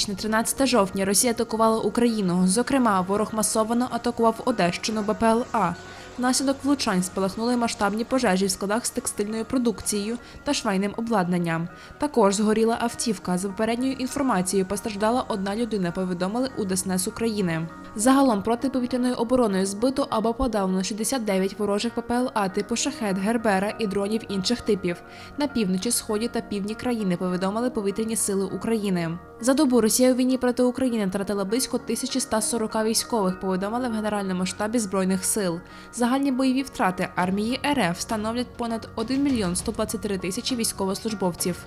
Ніч на 13 жовтня Росія атакувала Україну. Зокрема, ворог масовано атакував Одещину БПЛА. Внаслідок влучань спалахнули масштабні пожежі в складах з текстильною продукцією та швейним обладнанням. Також згоріла автівка. За попередньою інформацією постраждала одна людина. Повідомили у ДСНС України. Загалом протиповітряною обороною збито або подавлено 69 ворожих ППЛА типу шахет, гербера і дронів інших типів. На півночі, сході та півдні країни повідомили повітряні сили України. За добу Росія у війні проти України втратила близько 1140 військових. Повідомили в Генеральному штабі збройних сил. Загальні бойові втрати армії РФ становлять понад 1 мільйон 123 тисячі військовослужбовців.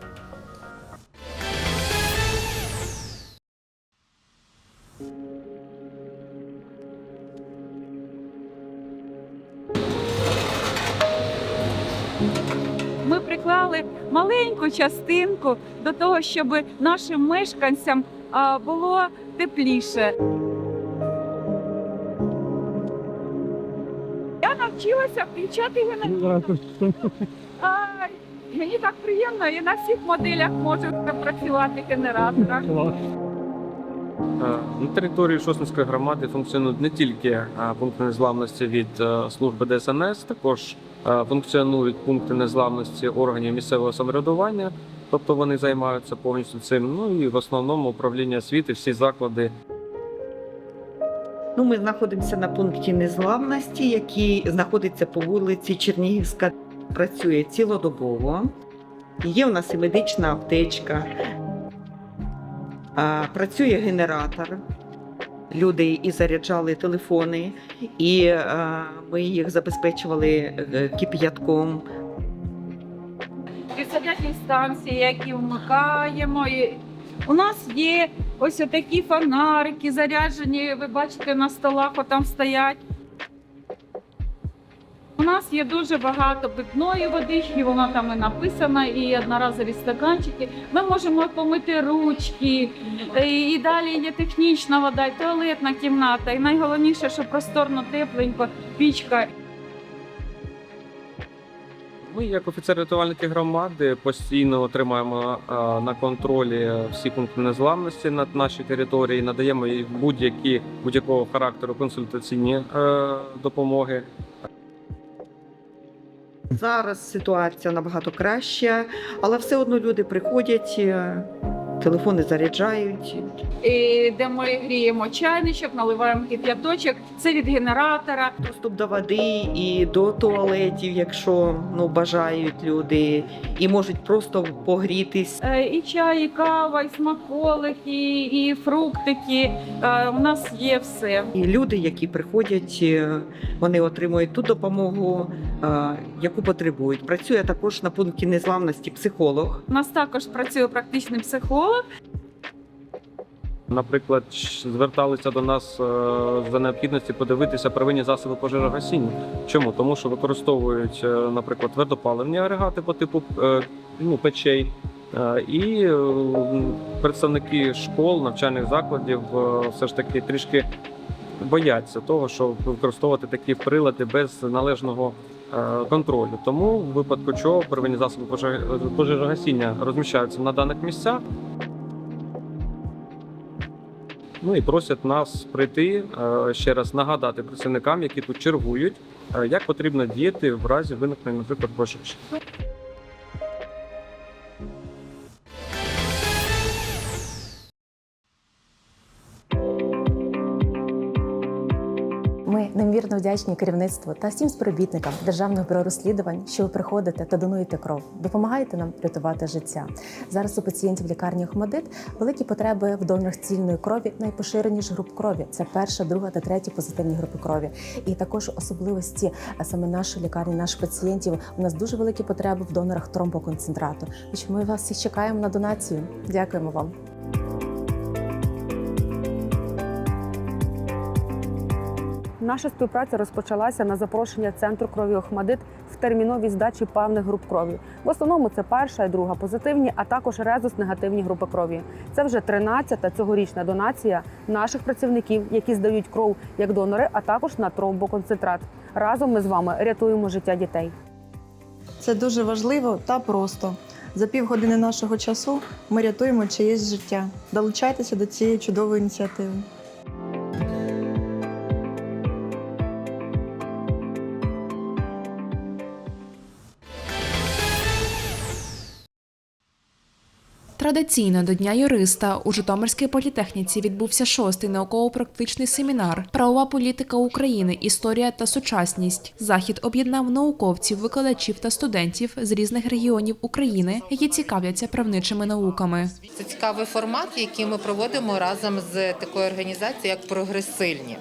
Приклали маленьку частинку до того, щоб нашим мешканцям було тепліше. Я навчилася включати генератор. Мені так приємно, і на всіх моделях можу працювати генератор. Е, На території Шосницької громади функціонують не тільки е, пункти незламності від е, служби ДСНС, також функціонують пункти незламності органів місцевого самоврядування, тобто вони займаються повністю цим. Ну і в основному управління освіти, всі заклади Ну, ми знаходимося на пункті незламності, який знаходиться по вулиці Чернігівська. Працює цілодобово. Є у нас і медична аптечка, працює генератор. Люди і заряджали телефони, і а, ми їх забезпечували е, кип'ятком. Підсадячі станції, які вмикаємо. І у нас є ось такі фонарики заряджені. Ви бачите, на столах отам стоять. У нас є дуже багато питної водички, вона там і написана, і одноразові стаканчики. Ми можемо помити ручки, і, і далі є технічна вода, і туалетна кімната. І найголовніше, що просторно, тепленько, пічка. Ми, як офіцери рятувальники громади, постійно тримаємо е, на контролі всі пункти незламності на нашій території, надаємо будь-які будь-якого характеру консультаційні е, допомоги. Зараз ситуація набагато краща, але все одно люди приходять, е, телефони заряджають. І де ми гріємо чайничок, наливаємо кип'яточок. Це від генератора. Доступ до води і до туалетів, якщо ну бажають люди, і можуть просто погрітись. Е, І чай, і кава, і смаколики, і фруктики. Е, У нас є все. І люди, які приходять, е, вони отримують ту допомогу, е, яку потребують. Працює також на пункті незламності психолог. У нас також працює практичний психолог. Наприклад, зверталися до нас е, за необхідності подивитися первинні засоби пожежогасіння. Чому? Тому що використовують, е, наприклад, твердопаливні агрегати по типу е, ну, печей. І представники школ, навчальних закладів все ж таки трішки бояться того, що використовувати такі прилади без належного контролю. Тому в випадку чого первинні засоби поже- пожежогасіння розміщаються на даних місцях. Ну і просять нас прийти е, ще раз нагадати працівникам, які тут чергують, е, як потрібно діяти в разі виникнення, наприклад, пожеж. Неймовірно вдячні керівництву та всім співробітникам Державного бюро розслідувань, що ви приходите та донуєте кров, допомагаєте нам рятувати життя. Зараз у пацієнтів лікарні Охмадит великі потреби в донорах цільної крові найпоширеніших груп крові. Це перша, друга та третя позитивні групи крові. І також особливості саме нашої лікарні, наших пацієнтів. У нас дуже великі потреби в донорах тромбоконцентрату. І ми вас всіх чекаємо на донацію. Дякуємо вам. Наша співпраця розпочалася на запрошення центру крові Охмадит в терміновій здачі певних груп крові. В основному це перша і друга позитивні, а також резус негативні групи крові. Це вже 13-та цьогорічна донація наших працівників, які здають кров як донори, а також на тромбоконцентрат. Разом ми з вами рятуємо життя дітей. Це дуже важливо та просто. За півгодини нашого часу ми рятуємо чиєсь життя. Долучайтеся до цієї чудової ініціативи. Традиційно до Дня юриста у Житомирській політехніці відбувся шостий науково-практичний семінар Правова політика України, історія та сучасність. Захід об'єднав науковців, викладачів та студентів з різних регіонів України, які цікавляться правничими науками. Це цікавий формат, який ми проводимо разом з такою організацією, як Прогресильні.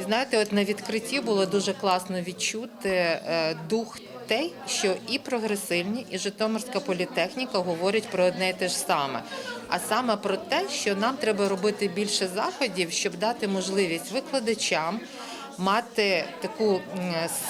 І знаєте, от на відкритті було дуже класно відчути е, дух те, що і прогресивні, і Житомирська політехніка говорять про одне і те ж саме. А саме про те, що нам треба робити більше заходів, щоб дати можливість викладачам мати таку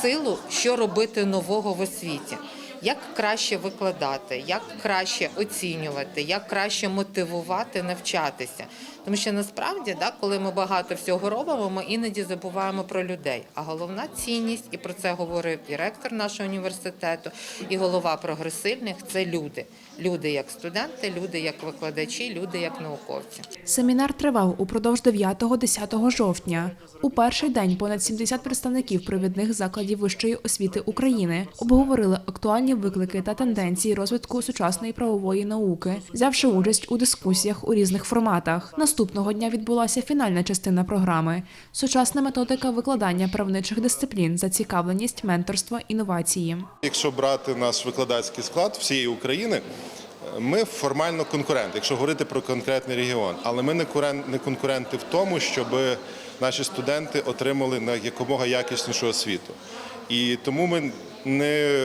силу, що робити нового в освіті. Як краще викладати, як краще оцінювати, як краще мотивувати навчатися. Тому що насправді, да, коли ми багато всього робимо, ми іноді забуваємо про людей. А головна цінність, і про це говорив і ректор нашого університету, і голова прогресивних це люди. Люди як студенти, люди як викладачі, люди як науковці. Семінар тривав упродовж 9-10 жовтня. У перший день понад 70 представників провідних закладів вищої освіти України обговорили актуальні виклики та тенденції розвитку сучасної правової науки, взявши участь у дискусіях у різних форматах. Наступного дня відбулася фінальна частина програми сучасна методика викладання правничих дисциплін, зацікавленість, менторство, інновації. Якщо брати наш викладацький склад всієї України, ми формально конкуренти, якщо говорити про конкретний регіон, але ми не курен- конкуренти в тому, щоб наші студенти отримали на якомога якіснішу освіту. І тому ми не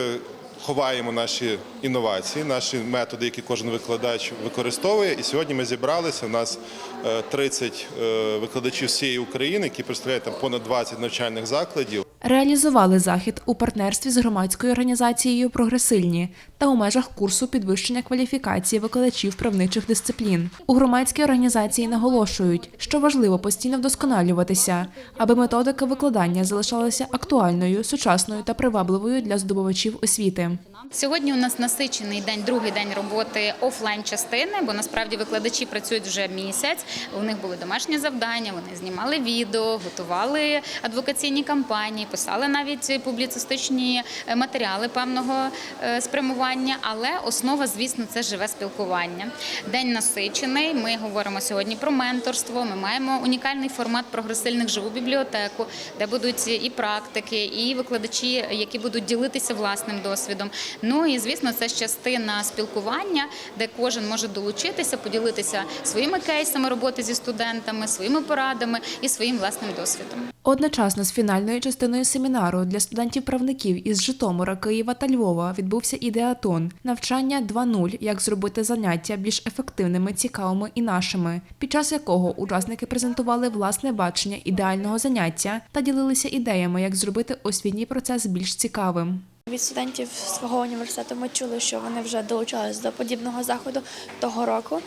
ховаємо наші інновації, наші методи, які кожен викладач використовує. І сьогодні ми зібралися. У нас е, 30 е, викладачів з всієї України, які представляють там понад 20 навчальних закладів. Реалізували захід у партнерстві з громадською організацією Прогресильні та у межах курсу підвищення кваліфікації викладачів правничих дисциплін. У громадській організації наголошують, що важливо постійно вдосконалюватися, аби методика викладання залишалася актуальною, сучасною та привабливою для здобувачів освіти. Сьогодні у нас насичений день, другий день роботи офлайн частини, бо насправді викладачі працюють вже місяць. У них були домашні завдання, вони знімали відео, готували адвокаційні кампанії, писали навіть публіцистичні е, матеріали певного е, спрямування. Але основа, звісно, це живе спілкування. День насичений. Ми говоримо сьогодні про менторство. Ми маємо унікальний формат прогресивних живу бібліотеку, де будуть і практики, і викладачі, які будуть ділитися власним досвідом. Ну і звісно, це частина спілкування, де кожен може долучитися, поділитися своїми кейсами роботи зі студентами, своїми порадами і своїм власним досвідом. Одночасно з фінальною частиною семінару для студентів-правників із Житомира, Києва та Львова відбувся ідеатон навчання 2.0, як зробити заняття більш ефективними, цікавими і нашими, під час якого учасники презентували власне бачення ідеального заняття та ділилися ідеями, як зробити освітній процес більш цікавим. Від студентів свого університету ми чули, що вони вже долучалися до подібного заходу того року.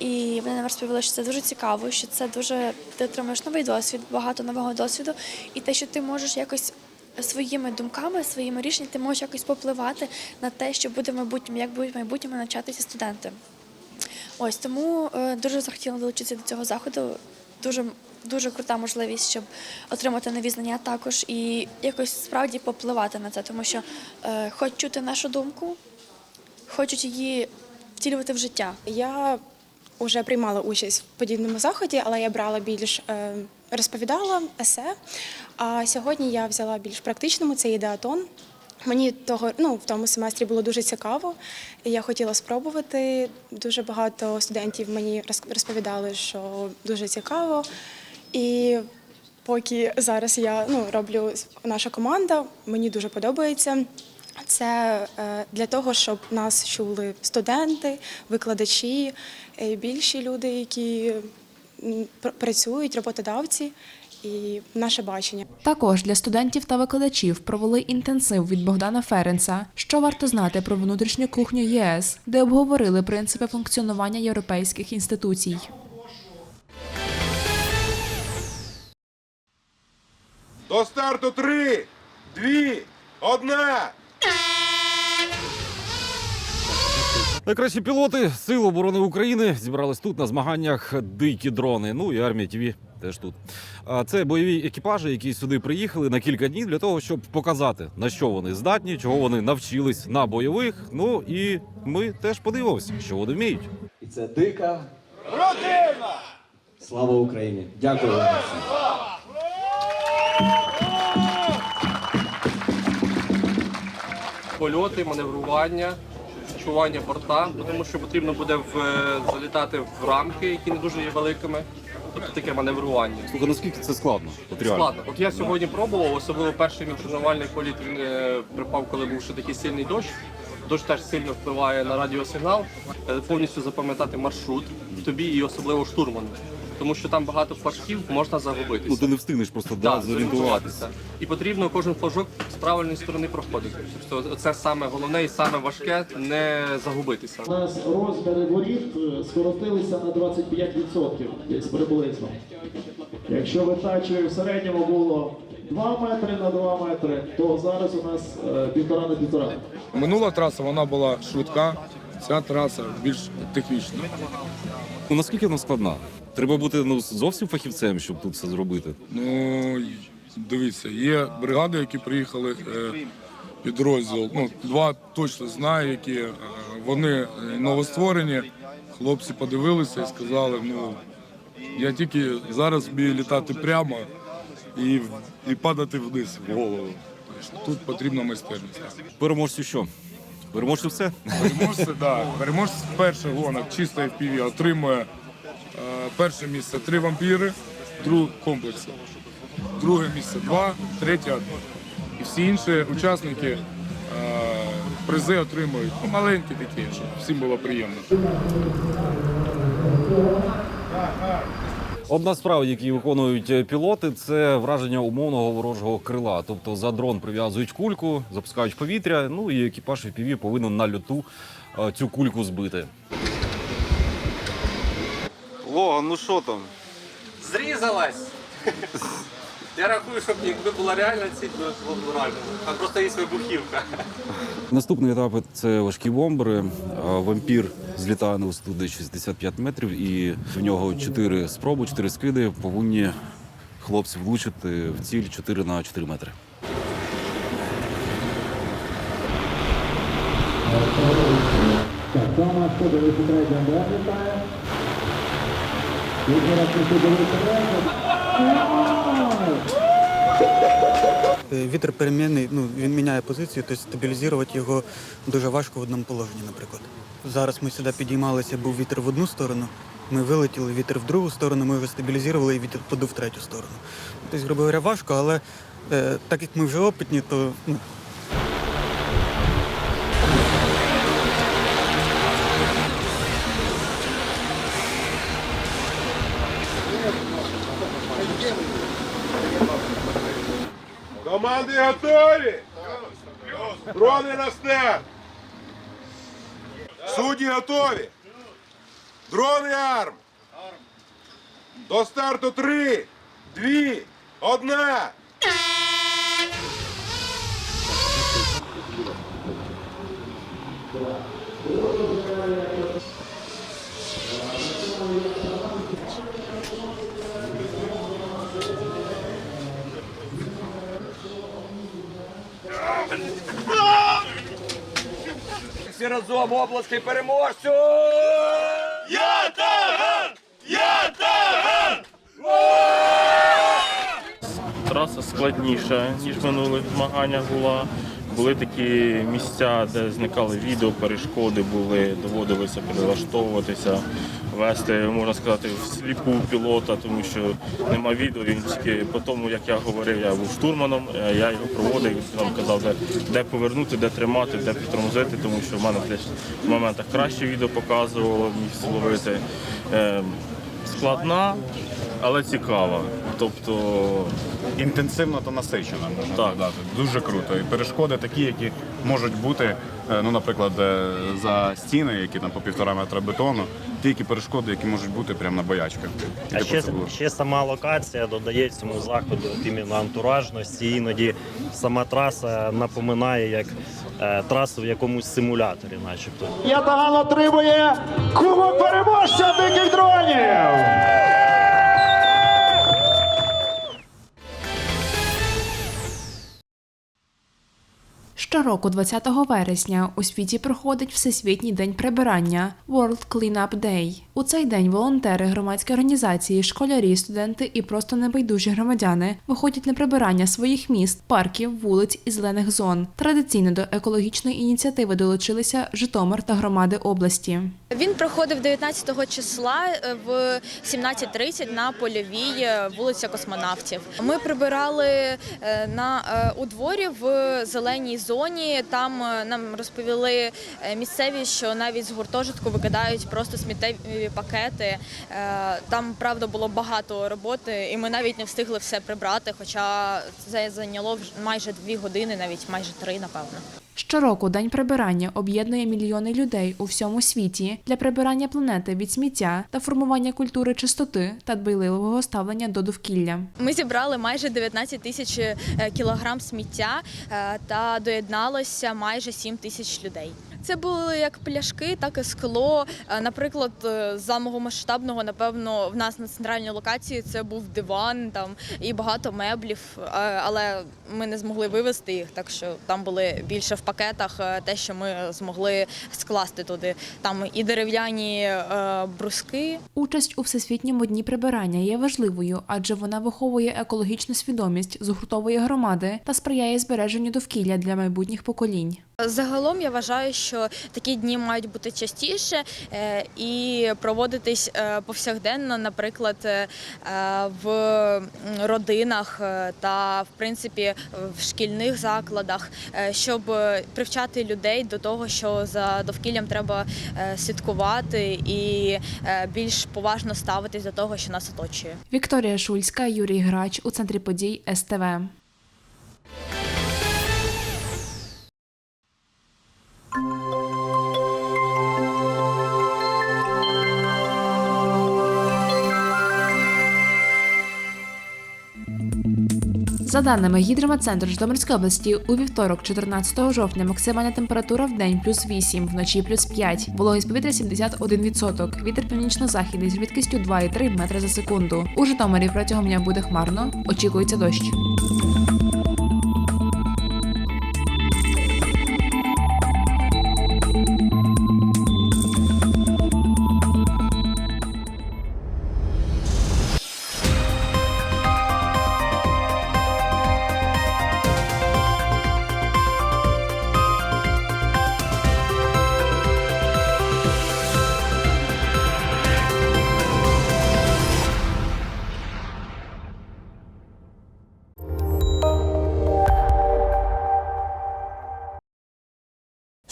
І вони нам розповіли, що це дуже цікаво, що це дуже ти отримуєш новий досвід, багато нового досвіду, і те, що ти можеш якось своїми думками, своїми рішеннями, ти можеш якось попливати на те, що буде в майбутньому, як будуть в майбутньому навчатися студенти. Ось тому е, дуже захотіла долучитися до цього заходу. Дуже дуже крута можливість, щоб отримати нові знання також і якось справді попливати на це, тому що е, хоч чути нашу думку, хочуть її втілювати в життя. Я вже приймала участь в подібному заході, але я брала більш е, розповідала есе. А сьогодні я взяла більш практичному це ідеатон. Мені того ну в тому семестрі було дуже цікаво. Я хотіла спробувати. Дуже багато студентів мені розповідали, що дуже цікаво. І поки зараз я ну, роблю наша команда, мені дуже подобається. Це е, для того, щоб нас чули студенти, викладачі, е, більші люди, які працюють, роботодавці, і наше бачення. Також для студентів та викладачів провели інтенсив від Богдана Ференца, що варто знати про внутрішню кухню ЄС, де обговорили принципи функціонування європейських інституцій. До старту три, дві, одна. Найкращі пілоти Сил оборони України зібрались тут на змаганнях Дикі дрони. Ну і армія ТВ теж тут. А це бойові екіпажі, які сюди приїхали на кілька днів для того, щоб показати на що вони здатні, чого вони навчились на бойових. Ну і ми теж подивимося, що вони вміють. І це дика родина! Слава Україні! Дякую вам. Польоти, маневрування, відчування борта, тому що потрібно буде в, е, залітати в рамки, які не дуже є великими. Тобто таке маневрування. Слухай, наскільки це складно? От реально. Складно. От я сьогодні пробував, особливо перший мій тренувальний політ він е, припав, коли був ще такий сильний дощ. Дощ теж сильно впливає на радіосигнал, Е, повністю запам'ятати маршрут тобі і особливо штурману. Тому що там багато флажків можна загубитися. Ну ти не встигнеш просто да, зорієнтуватися. І потрібно кожен флажок з правильної сторони проходити. Тобто це саме головне і саме важке не загубитися. У нас розміри воріт е, скоротилися на 25% десь приблизно. Якщо в Ітачі в середньому було 2 метри на 2 метри, то зараз у нас е, півтора на півтора. Минула траса вона була швидка, ця траса більш технічна. Ну наскільки вона складна? Треба бути ну зовсім фахівцем, щоб тут все зробити. Ну дивіться, є бригади, які приїхали е, підрозділ. Ну, два точно знаю, які е, вони е, новостворені. Хлопці подивилися і сказали, ну я тільки зараз вмію літати прямо і, і падати вниз в голову. Тобто Тут потрібна майстерність. Переможцю що? Переможцю все? Переможці, да. Переможець перших гонок чисто FPV отримує перше місце три вампіри, друг комплекси. Друге місце два, третє одне. І всі інші учасники е, призи отримують ну, маленькі такі, щоб всім було приємно. Одна з справ, які виконують е, пілоти, це враження умовного ворожого крила. Тобто за дрон прив'язують кульку, запускають повітря. Ну і екіпаж FPV повинен на льоту е, цю кульку збити. Логан, ну що там? Зрізалась! Я рахую, щоб якби була реальна ціль, то було б нормально. Там просто є вибухівка. Наступний етап це важкі бомбери. Вампір злітає на висоту десь 65 метрів, і в нього 4 спроби, 4 скиди повинні хлопці влучити в ціль 4 на 4 метри. Так, кодовий третій Андрей літає. І зараз ми подивимося Вітер перемінний, ну він міняє позицію, тобто стабілізувати його дуже важко в одному положенні, наприклад. Зараз ми сюди підіймалися, був вітер в одну сторону. Ми вилетіли вітер в другу сторону, ми його стабілізували і вітер подув в третю сторону. Тобто, грубо говоря, важко, але е, так як ми вже опитні, то ну, Готові? Дрони на старт. Судді готові. Дрони арм. До старту три, дві, одна. Всі разом області переможцю! Я Таган! Я Таган! Траса складніша, ніж в минулих змаганнях була. Були такі місця, де зникали відео, перешкоди були, доводилося перелаштовуватися, вести, можна сказати, в сліпу пілота, тому що нема відео. Він тільки по тому, як я говорив, я був штурманом, е, я його проводив, нам казав, де, де повернути, де тримати, де підтормозити, тому що в мене десь в моментах краще відео показувало, міг зловити. Е, складна, але цікава. Тобто інтенсивно та насичена, можна сказати. Дуже круто. І перешкоди такі, які можуть бути, е, ну, наприклад, е, за стіни, які там по півтора метра бетону, ті які перешкоди, які можуть бути прямо на боячках. А типу, ще, ще сама локація додає цьому заходу от іменно антуражності. Іноді сама траса напоминає як е, трасу в якомусь симуляторі, начебто. Ятаган отримує кубок переможця диких дронів. Щороку, 20 вересня, у світі проходить Всесвітній день прибирання World Cleanup Day. У цей день волонтери, громадські організації, школярі, студенти і просто небайдужі громадяни виходять на прибирання своїх міст, парків, вулиць і зелених зон. Традиційно до екологічної ініціативи долучилися Житомир та громади області. Він проходив 19 числа е, в 17.30 на польовій е, вулиця космонавтів. Ми прибирали е, на у дворі в зеленій зоні. Там нам розповіли місцеві, що навіть з гуртожитку викидають просто сміттєві пакети. Там правда було багато роботи, і ми навіть не встигли все прибрати. Хоча це зайняло майже дві години, навіть майже три, напевно. Щороку день прибирання об'єднує мільйони людей у всьому світі для прибирання планети від сміття та формування культури чистоти та дбайливого ставлення до довкілля. Ми зібрали майже 19 тисяч е, кілограм сміття е, та доєдналося майже 7 тисяч людей. Це були як пляшки, так і скло. Е, Наприклад, е, самого масштабного, напевно, в нас на центральній локації це був диван там і багато меблів, е, але ми не змогли вивезти їх, так що там були більше в пакетах те, що ми змогли скласти туди. Там і дерев'яні бруски, Участь у всесвітньому дні прибирання є важливою, адже вона виховує екологічну свідомість, згуртовує громади та сприяє збереженню довкілля для майбутніх поколінь. Загалом я вважаю, що такі дні мають бути частіше е, і проводитись е, повсякденно, наприклад, е, в родинах та в принципі в шкільних закладах, щоб привчати людей до того, що за довкіллям треба слідкувати і більш поважно ставитись до того, що нас оточує. Вікторія Шульська, Юрій Грач у центрі подій СТВ. За даними гідрометцентру Житомирської області, у вівторок, 14 жовтня, максимальна температура в день плюс 8, вночі плюс 5, вологість повітря 71%, вітер північно-західний з швидкістю 2,3 метри за секунду. У Житомирі протягом дня буде хмарно, очікується дощ.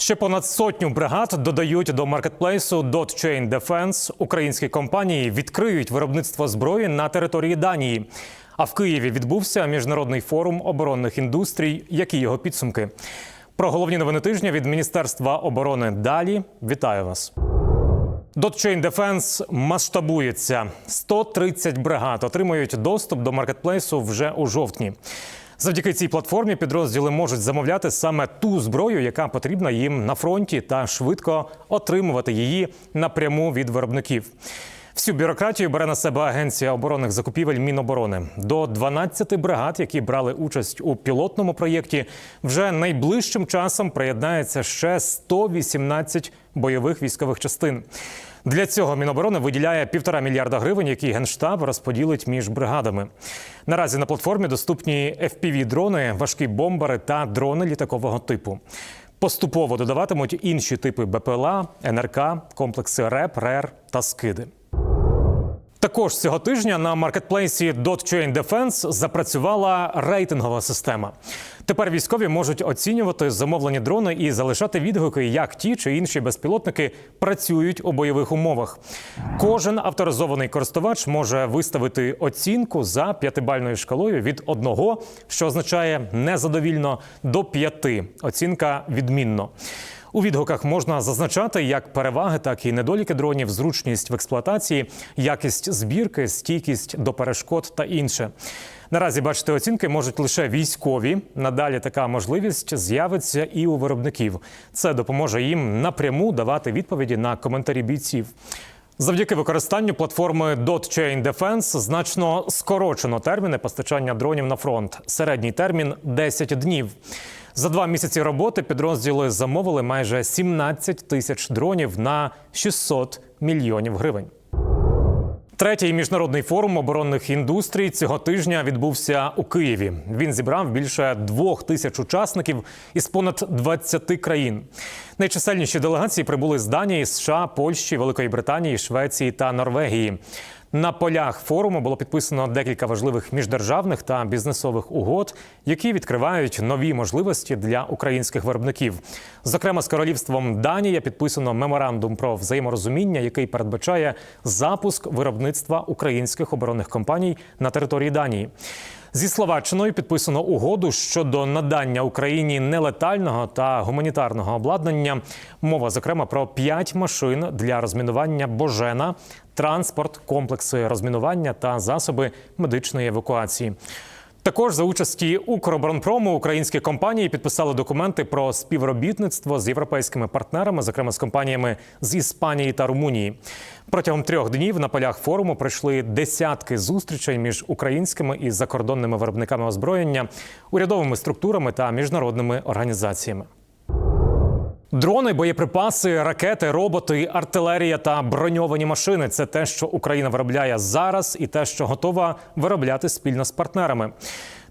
Ще понад сотню бригад додають до маркетплейсу Dotchain Defense. Українські компанії відкриють виробництво зброї на території Данії. А в Києві відбувся міжнародний форум оборонних індустрій. Які його підсумки? Про головні новини тижня від Міністерства оборони далі. Вітаю вас. Dotchain Defense масштабується. 130 бригад отримують доступ до маркетплейсу вже у жовтні. Завдяки цій платформі підрозділи можуть замовляти саме ту зброю, яка потрібна їм на фронті, та швидко отримувати її напряму від виробників. Всю бюрократію бере на себе Агенція оборонних закупівель Міноборони. До 12 бригад, які брали участь у пілотному проєкті, вже найближчим часом приєднається ще 118 бойових військових частин. Для цього Міноборони виділяє півтора мільярда гривень, які генштаб розподілить між бригадами. Наразі на платформі доступні fpv дрони важкі бомбари та дрони літакового типу. Поступово додаватимуть інші типи БПЛА, НРК, комплекси РЕП, РЕР та скиди. Також цього тижня на маркетплейсі Dotchain Defense запрацювала рейтингова система. Тепер військові можуть оцінювати замовлені дрони і залишати відгуки, як ті чи інші безпілотники працюють у бойових умовах. Кожен авторизований користувач може виставити оцінку за п'ятибальною шкалою від 1, що означає незадовільно, до 5. Оцінка відмінно. У відгуках можна зазначати як переваги, так і недоліки дронів, зручність в експлуатації, якість збірки, стійкість до перешкод та інше. Наразі бачити оцінки можуть лише військові. Надалі така можливість з'явиться і у виробників. Це допоможе їм напряму давати відповіді на коментарі бійців. Завдяки використанню платформи Dotchain Defense значно скорочено терміни постачання дронів на фронт. Середній термін 10 днів. За два місяці роботи підрозділи замовили майже 17 тисяч дронів на 600 мільйонів гривень. Третій міжнародний форум оборонних індустрій цього тижня відбувся у Києві. Він зібрав більше двох тисяч учасників із понад 20 країн. Найчисельніші делегації прибули з Данії, США, Польщі, Великої Британії, Швеції та Норвегії. На полях форуму було підписано декілька важливих міждержавних та бізнесових угод, які відкривають нові можливості для українських виробників. Зокрема, з королівством Данія підписано меморандум про взаєморозуміння, який передбачає запуск виробництва українських оборонних компаній на території Данії. Зі Словаччиною підписано угоду щодо надання Україні нелетального та гуманітарного обладнання. Мова зокрема про п'ять машин для розмінування Божена, транспорт, комплекси розмінування та засоби медичної евакуації. Також за участі Укроборонпрому українські компанії підписали документи про співробітництво з європейськими партнерами, зокрема з компаніями з Іспанії та Румунії. Протягом трьох днів на полях форуму пройшли десятки зустрічей між українськими і закордонними виробниками озброєння, урядовими структурами та міжнародними організаціями. Дрони, боєприпаси, ракети, роботи, артилерія та броньовані машини це те, що Україна виробляє зараз, і те, що готова виробляти спільно з партнерами.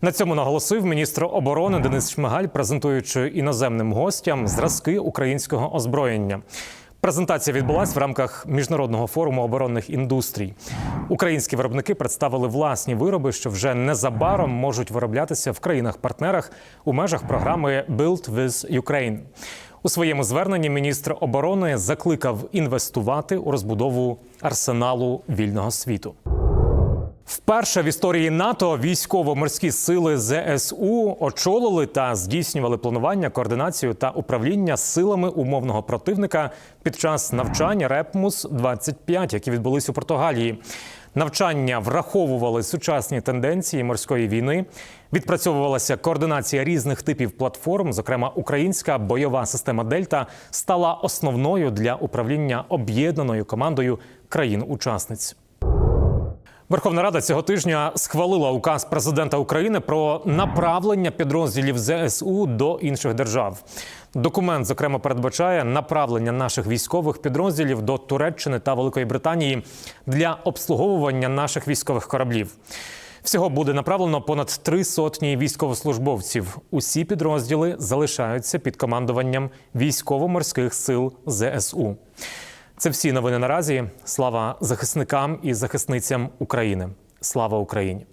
На цьому наголосив міністр оборони Денис Шмигаль, презентуючи іноземним гостям зразки українського озброєння. Презентація відбулась в рамках міжнародного форуму оборонних індустрій. Українські виробники представили власні вироби, що вже незабаром можуть вироблятися в країнах-партнерах у межах програми Build with Ukraine. У своєму зверненні міністр оборони закликав інвестувати у розбудову арсеналу вільного світу. Вперше в історії НАТО військово-морські сили ЗСУ очолили та здійснювали планування, координацію та управління силами умовного противника під час навчання Репмус 25 які відбулись у Португалії. Навчання враховували сучасні тенденції морської війни. Відпрацьовувалася координація різних типів платформ. Зокрема, українська бойова система Дельта стала основною для управління об'єднаною командою країн-учасниць. Верховна Рада цього тижня схвалила указ президента України про направлення підрозділів ЗСУ до інших держав. Документ, зокрема, передбачає направлення наших військових підрозділів до Туреччини та Великої Британії для обслуговування наших військових кораблів. Всього буде направлено понад три сотні військовослужбовців. Усі підрозділи залишаються під командуванням військово-морських сил ЗСУ. Це всі новини наразі. Слава захисникам і захисницям України. Слава Україні!